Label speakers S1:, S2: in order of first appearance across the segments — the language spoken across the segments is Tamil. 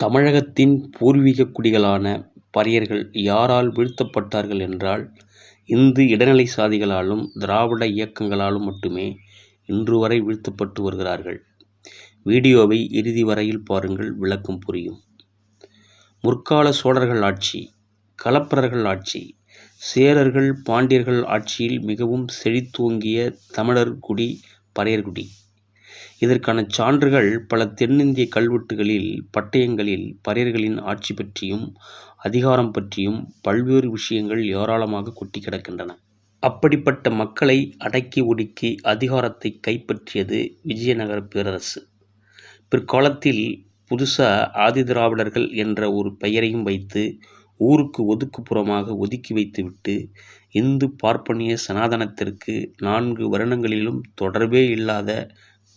S1: தமிழகத்தின் பூர்வீக குடிகளான பறையர்கள் யாரால் வீழ்த்தப்பட்டார்கள் என்றால் இந்து இடைநிலை சாதிகளாலும் திராவிட இயக்கங்களாலும் மட்டுமே இன்று வரை வீழ்த்தப்பட்டு வருகிறார்கள். வீடியோவை இறுதி வரையில் பாருங்கள் விளக்கம் புரியும். முற்கால சோழர்கள் ஆட்சி, கலப்பரர்கள் ஆட்சி, சேரர்கள் பாண்டியர்கள் ஆட்சியில் மிகவும் செழித்தோங்கிய தமிழர் குடி பறையர்குடி. இதற்கான சான்றுகள் பல தென்னிந்திய கல்வெட்டுகளில் பட்டயங்களில் பறையர்களின் ஆட்சி பற்றியும் அதிகாரம் பற்றியும் பல்வேறு விஷயங்கள் ஏராளமாக கொட்டிக் கிடக்கின்றன. அப்படிப்பட்ட மக்களை அடக்கி ஒடுக்கி அதிகாரத்தை கைப்பற்றியது விஜயநகரப் பேரரசு. பிற்காலத்தில் புதுசா ஆதிதிராவிடர்கள் என்ற ஒரு பெயரையும் வைத்து ஊருக்கு ஒதுக்குப்புறமாக ஒதுக்கி வைத்துவிட்டு இந்து பார்ப்பனிய சனாதனத்திற்கு நான்கு வருணங்களிலும் தொடர்பே இல்லாத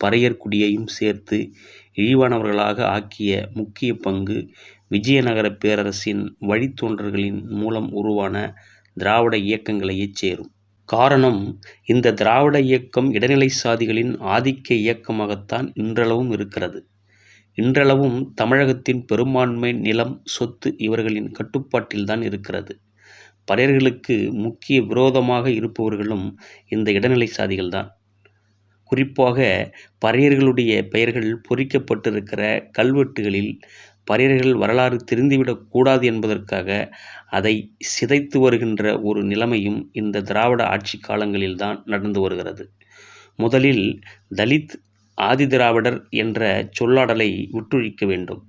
S1: பறையர்குடியையும் சேர்த்து இழிவானவர்களாக ஆக்கிய முக்கிய பங்கு விஜயநகரப் பேரரசின் வழித்தோன்றல்களின் மூலம் உருவான திராவிட இயக்கங்களையே சேரும். காரணம் இந்த திராவிட இயக்கம் இடைநிலை சாதிகளின் ஆதிக்க இயக்கமாகத்தான் இன்றளவும் இருக்கிறது. இன்றளவும் தமிழகத்தின் பெரும்பான்மை நிலம், சொத்து இவர்களின் கட்டுப்பாட்டில்தான் இருக்கிறது. பறையர்களுக்கு முக்கிய விரோதமாக இருப்பவர்களும் இந்த இடைநிலை சாதிகள்தான். குறிப்பாக பறையர்களுடைய பெயர்கள் பொறிக்கப்பட்டிருக்கிற கல்வெட்டுகளில் பறையர்கள் வரலாறு தெரிந்துவிடக் கூடாது என்பதற்காக அதை சிதைத்து வருகின்ற ஒரு நிலைமையும் இந்த திராவிட ஆட்சிக் காலங்களில்தான் நடந்து வருகிறது. முதலில் தலித், ஆதிதிராவிடர் என்ற சொல்லாடலை விட்டுழிக்க வேண்டும்.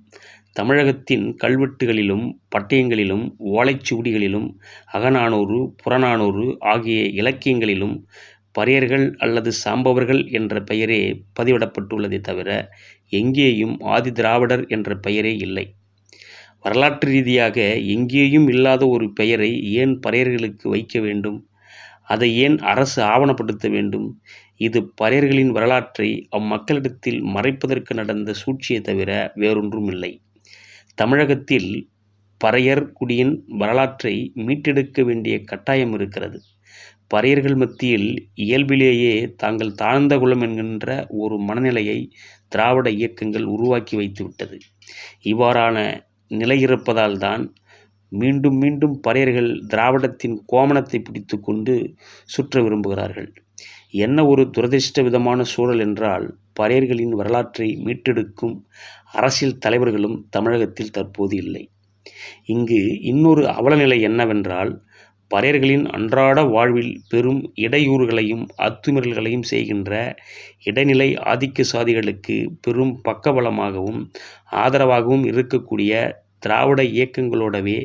S1: தமிழகத்தின் கல்வெட்டுகளிலும் பட்டயங்களிலும் ஓலைச்சுவடிகளிலும் அகநானூறு, புறநானூறு ஆகிய இலக்கியங்களிலும் பறையர்கள் அல்லது சாம்பவர்கள் என்ற பெயரே பதிவிடப்பட்டுள்ளதே தவிர எங்கேயும் ஆதிதிராவிடர் என்ற பெயரே இல்லை. வரலாற்று ரீதியாக எங்கேயும் இல்லாத ஒரு பெயரை ஏன் பறையர்களுக்கு வைக்க வேண்டும்? அதை ஏன் அரசு ஆவணப்படுத்த வேண்டும்? இது பறையர்களின் வரலாற்றை அம்மக்களிடத்தில் மறைப்பதற்கு நடந்த சூழ்ச்சியை தவிர வேறொன்றும் இல்லை தமிழகத்தில் பறையர் குடியின் வரலாற்றை மீட்டெடுக்க வேண்டிய கட்டாயம் இருக்கிறது. பறையர்கள் மத்தியில் இயல்பிலேயே தாங்கள் தாழ்ந்த குலம் என்கின்ற ஒரு மனநிலையை திராவிட இயக்கங்கள் உருவாக்கி வைத்துவிட்டது. இவ்வாறான நிலை இருப்பதால்தான் மீண்டும் மீண்டும் பறையர்கள் திராவிடத்தின் கோமணத்தை பிடித்து கொண்டு சுற்ற விரும்புகிறார்கள். என்ன ஒரு துரதிர்ஷ்டவசமான சூழல் என்றால் பறையர்களின் வரலாற்றை மீட்டெடுக்கும் அரசியல் தலைவர்களும் தமிழகத்தில் தற்போது இல்லை. இங்கு இன்னொரு அவலநிலை என்னவென்றால் பறையர்களின் அன்றாட வாழ்வில் பெரும் இடையூறுகளையும் அத்துமீறல்களையும் செய்கின்ற இடைநிலை ஆதிக்க சாதிகளுக்கு பெரும் பக்கபலமாகவும் ஆதரவாகவும் இருக்கக்கூடிய திராவிட இயக்கங்களோடவே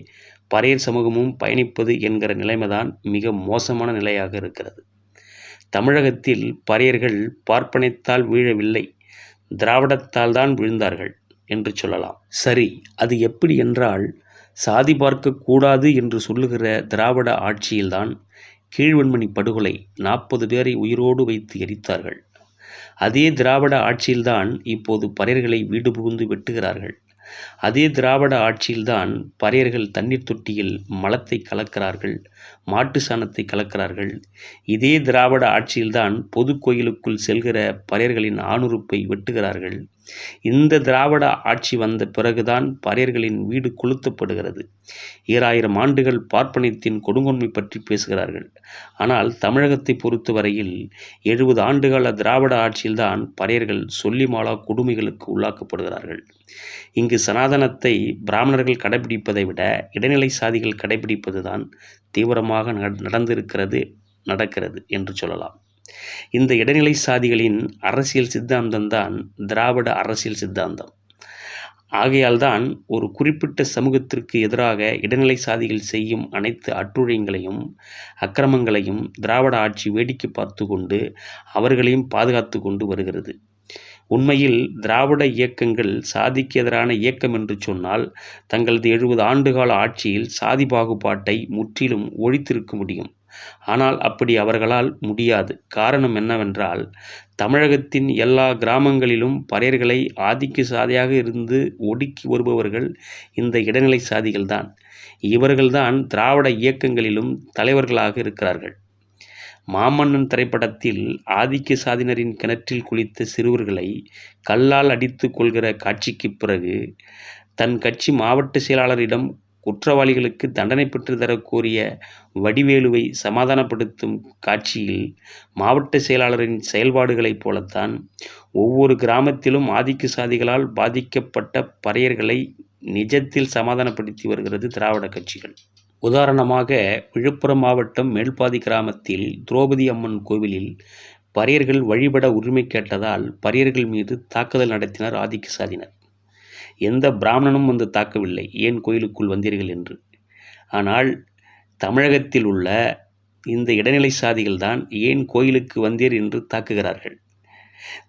S1: பறையர் சமூகமும் பயணிப்பது என்கிற நிலைமைதான் மிக மோசமான நிலையாக இருக்கிறது. தமிழகத்தில் பறையர்கள் பார்ப்பனைத்தால் வீழவில்லை திராவிடத்தால்தான் விழுந்தார்கள் என்று சொல்லலாம். சரி அது எப்படி என்றால் சாதி பார்க்கக் கூடாது என்று சொல்லுகிற திராவிட ஆட்சியில்தான் கீழ்வன்மணி படுகொலை நாற்பது பேரை உயிரோடு வைத்து எரித்தார்கள். அதே திராவிட ஆட்சியில்தான் இப்போது பறையர்களை வீடு புகுந்து வெட்டுகிறார்கள். அதே திராவிட ஆட்சியில்தான் பறையர்கள் தண்ணீர் தொட்டியில் மலத்தை கலக்கிறார்கள் மாட்டு சாணத்தை கலக்கிறார்கள். இதே திராவிட ஆட்சியில்தான் பொது கோயிலுக்குள் செல்கிற பறையர்களின் ஆணுறுப்பை வெட்டுகிறார்கள். இந்த திராவிட ஆட்சி வந்த பிறகுதான் பறையர்களின் வீடு கொளுத்தப்படுகிறது. ஈராயிரம் ஆண்டுகள் பார்ப்பனியத்தின் கொடுங்கொன்மை பற்றி பேசுகிறார்கள். ஆனால் தமிழகத்தை பொறுத்தவரையில் எழுபது ஆண்டுகால திராவிட ஆட்சியில்தான் பறையர்கள் சொல்லிமாலா கொடுமைகளுக்கு உள்ளாக்கப்படுகிறார்கள். இங்கு சனாதனத்தை பிராமணர்கள் கடைபிடிப்பதை விட இடைநிலை சாதிகள் கடைபிடிப்பதுதான் தீவிரமாக நடந்திருக்கிறது நடக்கிறது என்று சொல்லலாம். இந்த இடைநிலை சாதிகளின் அரசியல் சித்தாந்தம்தான் திராவிட அரசியல் சித்தாந்தம். ஆகையால்தான் ஒரு குறிப்பிட்ட சமூகத்திற்கு எதிராக இடைநிலை சாதிகள் செய்யும் அனைத்து அட்டுழியங்களையும் அக்கிரமங்களையும் திராவிட ஆட்சி வேடிக்கை பார்த்து கொண்டு அவர்களையும் பாதுகாத்துக் கொண்டு வருகிறது. உண்மையில் திராவிட இயக்கங்கள் சாதிக்கு எதிரான இயக்கம் என்று சொன்னால் தங்களது எழுபது ஆண்டுகால ஆட்சியில் சாதி பாகுபாட்டை முற்றிலும் ஒழித்திருக்க முடியும். ஆனால் அப்படி அவர்களால் முடியாது. காரணம் என்னவென்றால் தமிழகத்தின் எல்லா கிராமங்களிலும் பறையர்களை ஆதிக்க சாதியாக இருந்து ஒடுக்கி வருபவர்கள் இந்த இடைநிலை சாதிகள்தான். இவர்கள்தான் திராவிட இயக்கங்களிலும் தலைவர்களாக இருக்கிறார்கள். மாமன்னன் திரைப்படத்தில் ஆதிக்க சாதியினரின் கிணற்றில் குளித்த சிறுவர்களை கல்லால் அடித்துக் கொள்கிற காட்சிக்குப் பிறகு தன் கட்சி மாவட்ட செயலாளரிடம் குற்றவாளிகளுக்கு தண்டனை பெற்று கோரிய வடிவேலுவை சமாதானப்படுத்தும் காட்சியில் மாவட்ட செயலாளரின் செயல்பாடுகளைப் போலத்தான் ஒவ்வொரு கிராமத்திலும் ஆதிக்க சாதிகளால் பாதிக்கப்பட்ட பறையர்களை நிஜத்தில் சமாதானப்படுத்தி வருகிறது திராவிட கட்சிகள். உதாரணமாக விழுப்புரம் மாவட்டம் மேல்பாதி கிராமத்தில் திரௌபதி அம்மன் கோவிலில் பறையர்கள் வழிபட உரிமை கேட்டதால் பறையர்கள் மீது தாக்குதல் நடத்தினர் ஆதிக்க சாதினர் எந்த பிராமணனும் வந்து தாக்கவில்லை. ஏன் கோயிலுக்குள் வந்தீர்கள் என்று? ஆனால் தமிழகத்தில் உள்ள இந்த இடைநிலை சாதிகள் தான் ஏன் கோயிலுக்கு வந்தீர் என்று தாக்குகிறார்கள்?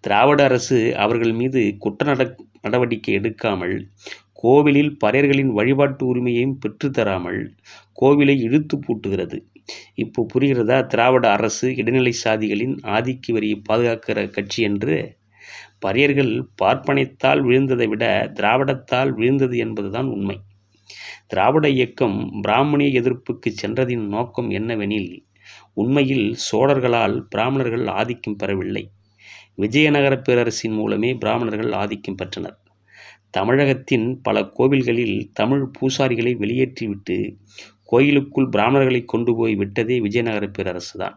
S1: திராவிட அரசு அவர்கள் மீது குற்ற நட நடவடிக்கை எடுக்காமல் கோவிலில் பறையர்களின் வழிபாட்டு உரிமையையும் பெற்றுத்தராமல் கோவிலை இழுத்து பூட்டுகிறது. இப்போ புரிகிறதா? திராவிட அரசு இடைநிலை சாதிகளின் ஆதிக்க வரியை பாதுகாக்கிற கட்சி என்று பரியர்கள் பார்ப்பனைத்தால் விழுந்ததை விட திராவிடத்தால் விழுந்தது என்பதுதான் உண்மை. திராவிட இயக்கம் பிராமணிய எதிர்ப்புக்கு சென்றதின் நோக்கம் என்னவெனில் உண்மையில் சோழர்களால் பிராமணர்கள் ஆதிக்கம் பெறவில்லை. விஜயநகர பேரரசின் மூலமே பிராமணர்கள் ஆதிக்கம் பெற்றனர். தமிழகத்தின் பல கோவில்களில் தமிழ் பூசாரிகளை வெளியேற்றிவிட்டு கோயிலுக்குள் பிராமணர்களை கொண்டு போய் விட்டதே விஜயநகர பேரரசு தான்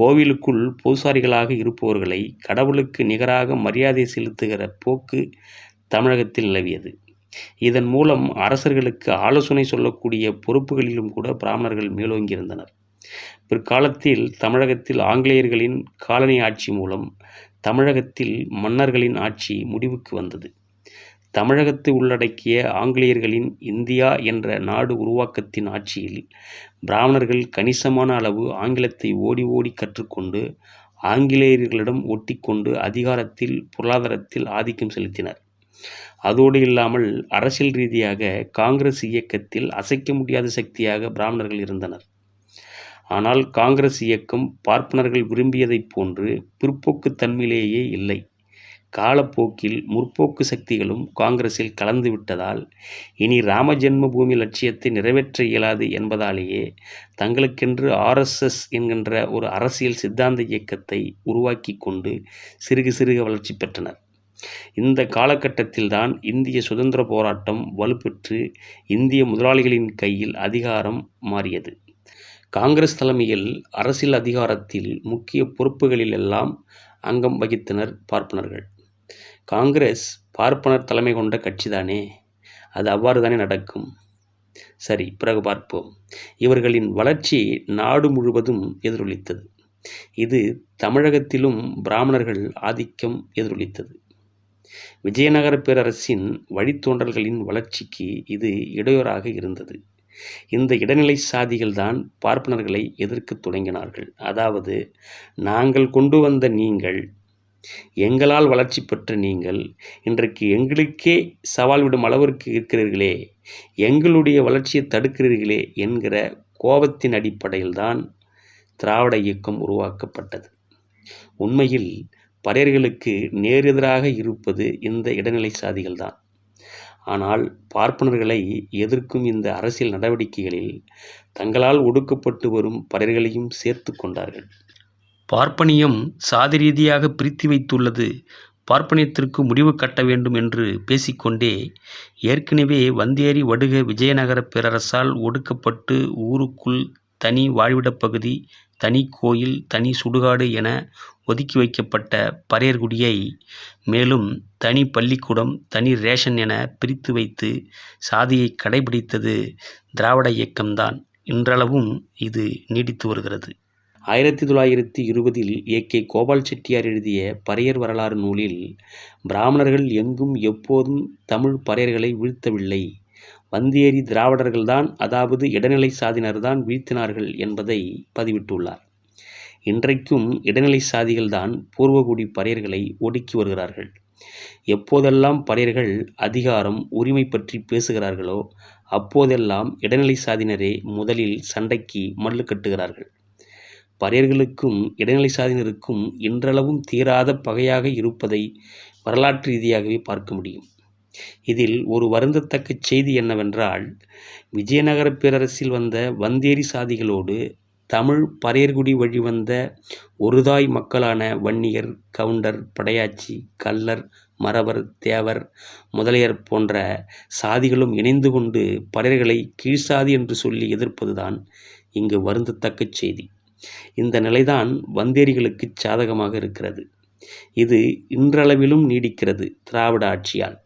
S1: கோவிலுக்குள் பூசாரிகளாக இருப்பவர்களை கடவுளுக்கு நிகராக மரியாதை செலுத்துகிற போக்கு தமிழகத்தில் நிலவியது. இதன் மூலம் அரசர்களுக்கு ஆலோசனை சொல்லக்கூடிய பொறுப்புகளிலும் கூட பிராமணர்கள் மேலோங்கியிருந்தனர். பிற்காலத்தில் தமிழகத்தில் ஆங்கிலேயர்களின் காலனி ஆட்சி மூலம் தமிழகத்தில் மன்னர்களின் ஆட்சி முடிவுக்கு வந்தது. தமிழகத்தை உள்ளடக்கிய ஆங்கிலேயர்களின் இந்தியா என்ற நாடு உருவாக்கத்தின் ஆட்சியில் பிராமணர்கள் கணிசமான அளவு ஆங்கிலத்தை ஓடி ஓடி கற்றுக்கொண்டு ஆங்கிலேயர்களிடம் ஒட்டிக்கொண்டு அதிகாரத்தில் பொருளாதாரத்தில் ஆதிக்கம் செலுத்தினர். அதோடு இல்லாமல் அரசியல் ரீதியாக காங்கிரஸ் இயக்கத்தில் அசைக்க முடியாத சக்தியாக பிராமணர்கள் இருந்தனர். ஆனால் காங்கிரஸ் இயக்கம் பார்ப்பனர்கள் விரும்பியதைப் போன்று பிற்போக்குத்தன்மையிலேயே இல்லை. காலப்போக்கில் முற்போக்கு சக்திகளும் காங்கிரஸில் கலந்து விட்டதால் இனி ராமஜென்ம பூமி லட்சியத்தை நிறைவேற்ற இயலாது என்பதாலேயே தங்களுக்கென்று ஆர்எஸ்எஸ் என்கின்ற ஒரு அரசியல் சித்தாந்த இயக்கத்தை உருவாக்கி கொண்டு சிறுக சிறுக வளர்ச்சி பெற்றனர். இந்த காலகட்டத்தில்தான் இந்திய சுதந்திர போராட்டம் வலுப்பெற்று இந்திய முதலாளிகளின் கையில் அதிகாரம் மாறியது. காங்கிரஸ் தலைமையில் அரசியல் அதிகாரத்தில் முக்கிய பொறுப்புகளில் எல்லாம் அங்கம் வகித்தனர் பார்ப்பனர்கள். காங்கிரஸ் பார்ப்பனர் தலைமை கொண்ட கட்சிதானே? அது அவ்வாறு தானே நடக்கும். சரி பிறகு பார்ப்போம். இவர்களின் வளர்ச்சி நாடு முழுவதும் எதிரொலித்தது. இது தமிழகத்திலும் பிராமணர்கள் ஆதிக்கம் எதிரொலித்தது. விஜயநகர பேரரசின் வழித்தோன்றல்களின் வளர்ச்சிக்கு இது இடையூறாக இருந்தது. இந்த இடைநிலை சாதிகள்தான் பார்ப்பனர்களை எதிர்க்கத் தொடங்கினார்கள். அதாவது நாங்கள் கொண்டு வந்த நீங்கள் எங்களால் வளர்ச்சி பெற்ற நீங்கள் இன்றைக்கு எங்களுக்கே சவால் விடும் அளவிற்கு இருக்கிறீர்களே எங்களுடைய வளர்ச்சியை தடுக்கிறீர்களே என்கிற கோபத்தின் அடிப்படையில்தான் திராவிட இயக்கம் உருவாக்கப்பட்டது. உண்மையில் பறையர்களுக்கு நேரெதிராக இருப்பது இந்த இடைநிலை சாதிகள்தான். ஆனால் பார்ப்பனர்களை எதிர்க்கும் இந்த அரசியல் நடவடிக்கைகளில் தங்களால் ஒடுக்கப்பட்டு வரும் பறையர்களையும் சேர்த்து கொண்டார்கள். பார்ப்பனியம் சாதி ரீதியாக பிரித்து வைத்துள்ளது. பார்ப்பனியத்திற்கு முடிவு கட்ட வேண்டும் என்று பேசிக்கொண்டே ஏற்கனவே வந்தேரி வடுக விஜயநகர பேரரசால் ஒடுக்கப்பட்டு ஊருக்குள் தனி வாழ்விடப் பகுதி தனி கோயில் தனி சுடுகாடு என ஒதுக்கி வைக்கப்பட்ட பரையர்குடியை மேலும் தனி பள்ளிக்கூடம் தனி ரேஷன் என பிரித்து வைத்து சாதியை கடைபிடித்தது திராவிட இயக்கம்தான். இன்றளவும் இது நீடித்து வருகிறது. ஆயிரத்தி தொள்ளாயிரத்தி இருபதில் ஏ. கே. கோபால் செட்டியார் எழுதிய பறையர் வரலாறு நூலில் பிராமணர்கள் எங்கும் எப்போதும் தமிழ் பறையர்களை வீழ்த்தவில்லை. வந்தேரி திராவிடர்கள்தான் அதாவது இடைநிலை சாதியினர்தான் வீழ்த்தினார்கள் என்பதை பதிவிட்டுள்ளார். இன்றைக்கும் இடைநிலை சாதிகள்தான் பூர்வகுடி பறையர்களை ஒடுக்கி வருகிறார்கள். எப்போதெல்லாம் பறையர்கள் அதிகாரம் உரிமை பற்றி பேசுகிறார்களோ அப்போதெல்லாம் இடைநிலை சாதியினரே முதலில் சண்டைக்கு மல்லு கட்டுகிறார்கள். பறையர்களுக்கும் இடைநிலை சாதியினருக்கும் இன்றளவும் தீராத பகையாக இருப்பதை வரலாற்று ரீதியாகவே பார்க்க முடியும். இதில் ஒரு வருந்தத்தக்க செய்தி என்னவென்றால் விஜயநகர பேரரசில் வந்த வந்தேரி சாதிகளோடு தமிழ் பறையர்குடி வழிவந்த ஒருதாய் மக்களான வன்னியர் கவுண்டர் படையாச்சி கல்லர் மறவர் தேவர் முதலியர் போன்ற சாதிகளும் இணைந்து கொண்டு பறையர்களை கீழ்சாதி என்று சொல்லி எதிர்ப்பதுதான் இங்கு வருந்தத்தக்க செய்தி. இந்த நிலைதான் வந்தேரிகளுக்குச் சாதகமாக இருக்கிறது. இது இன்றளவிலும் நீடிக்கிறது திராவிட ஆட்சியால்.